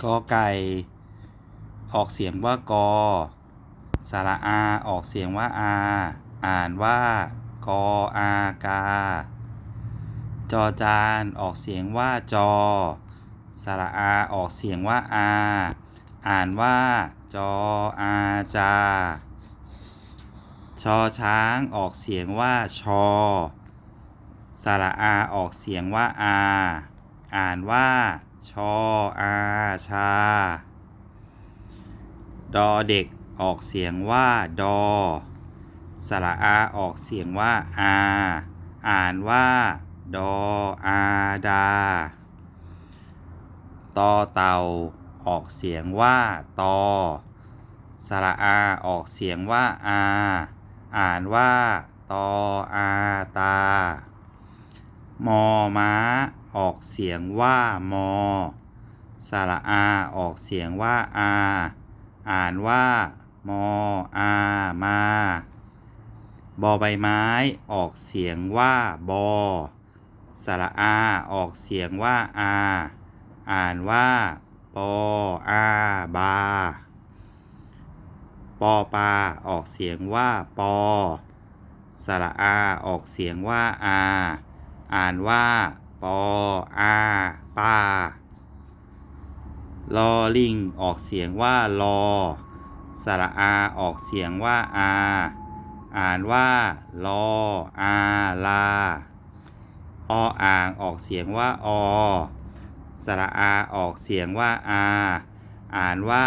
กอไก่ ออกเสียงว่ากอ สระอา ออกเสียงว่าอา อ่านว่ากออากา จอจาน ออกเสียงว่าจอ สระอา ออกเสียงว่าอา อ่านว่าจออาจา ชอช้าง ออกเสียงว่าชอ สระอา ออกเสียงว่าอา อ่านว่า ชออาชา ดอเด็กออกเสียงว่า ดอ สระอาออกเสียงว่า อา อ่านว่า ดออาดา ตอเต่าออกเสียงว่า ตอ สระอาออกเสียงว่า อา อ่านว่า ตออาตา มอม้า ออกเสียงว่ามอ สระอา ออกเสียงว่าอา อ่านว่ามออามาบอใบไม้ ออกเสียงว่าบอ สระอา ออกเสียงว่าอา อ่านว่าปออาบา ปอปลาออกเสียงว่าปอ สระอา ออกเสียงว่าอา อ่านว่า ปออาปาลอลิงออกเสียงว่าลอ สระอาออกเสียงว่าอา อ่านว่าลออาลา ออ่างออกเสียงว่าอ สระอาออกเสียงว่าอา อ่านว่า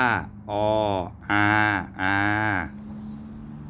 ออาอา